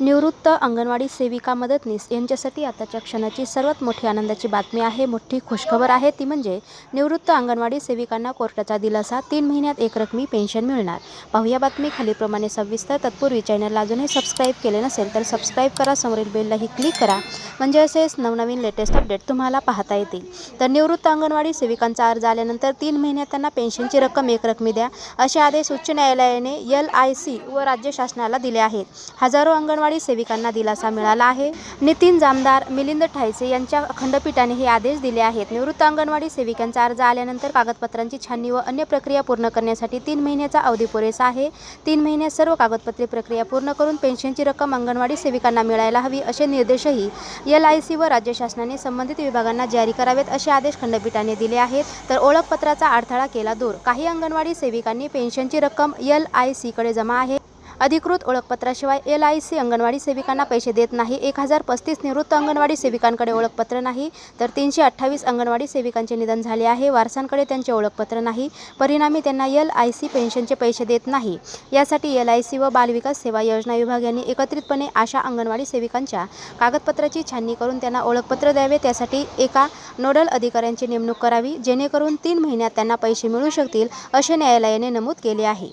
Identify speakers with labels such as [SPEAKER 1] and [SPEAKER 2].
[SPEAKER 1] निवृत्त अंगणवाडी सेविका मदतनीस यांच्यासाठी आताच्या क्षणाची सर्वात मोठी आनंदाची बातमी आहे. मोठी खुशखबर आहे. ती म्हणजे निवृत्त अंगणवाडी सेविकांना कोर्टाचा दिलासा. तीन महिन्यात एक रकमी पेन्शन मिळणार. पाहूया बातमी खालीलप्रमाणे सविस्तर. तत्पूर्वी चॅनलला अजूनही सबस्क्राईब केले नसेल तर सबस्क्राईब करा. समोरील बेललाही क्लिक करा. म्हणजे असेच नवनवीन लेटेस्ट अपडेट तुम्हाला पाहता येतील. तर निवृत्त अंगणवाडी सेविकांचा अर्ज आल्यानंतर तीन महिन्यात त्यांना पेन्शनची रक्कम एकरकमी द्या असे आदेश उच्च न्यायालयाने एल आय सी व राज्य शासनाला दिले आहेत. हजारो अंगणवाडी सेविकांना दिलासा मिळाला आहे. नितीन जामदार मिलिंद ठायसे यांच्या खंडपीठाने हे आदेश दिले आहेत. निवृत्त अंगणवाडी सेविकांचा अर्ज आल्यानंतर कागदपत्रांची छाननी व अन्य प्रक्रिया पूर्ण करण्यासाठी तीन महिन्याचा अवधी पुरेसा आहे. तीन महिन्यात सर्व कागदपत्रे प्रक्रिया पूर्ण करून पेन्शनची रक्कम अंगणवाडी सेविकांना मिळायला हवी असे निर्देशही एल आय सी व राज्य शासनाने संबंधित विभागांना जारी करावेत असे आदेश खंडपीठाने दिले आहेत. तर ओळखपत्राचा अडथळा केला दूर. काही अंगणवाडी सेविकांनी पेन्शनची रक्कम एल आय सीकडे जमा आहे. अधिकृत ओळखपत्राशिवाय एल आय सी अंगणवाडी सेविकांना पैसे देत नाही. एक हजार पस्तीस निवृत्त अंगणवाडी सेविकांकडे ओळखपत्र नाही. तर तीनशे अठ्ठावीस अंगणवाडी सेविकांचे निधन झाले आहे. वारसांकडे त्यांचे ओळखपत्र नाही. परिणामी त्यांना एल आय सी पेन्शनचे पैसे देत नाही. यासाठी एल आय सी व बालविकास सेवा योजना विभाग यांनी एकत्रितपणे आशा अंगणवाडी सेविकांच्या कागदपत्राची छाननी करून त्यांना ओळखपत्र द्यावे. त्यासाठी एका नोडल अधिकाऱ्यांची नेमणूक करावी. जेणेकरून तीन महिन्यात त्यांना पैसे मिळू शकतील असे न्यायालयाने नमूद केले आहे.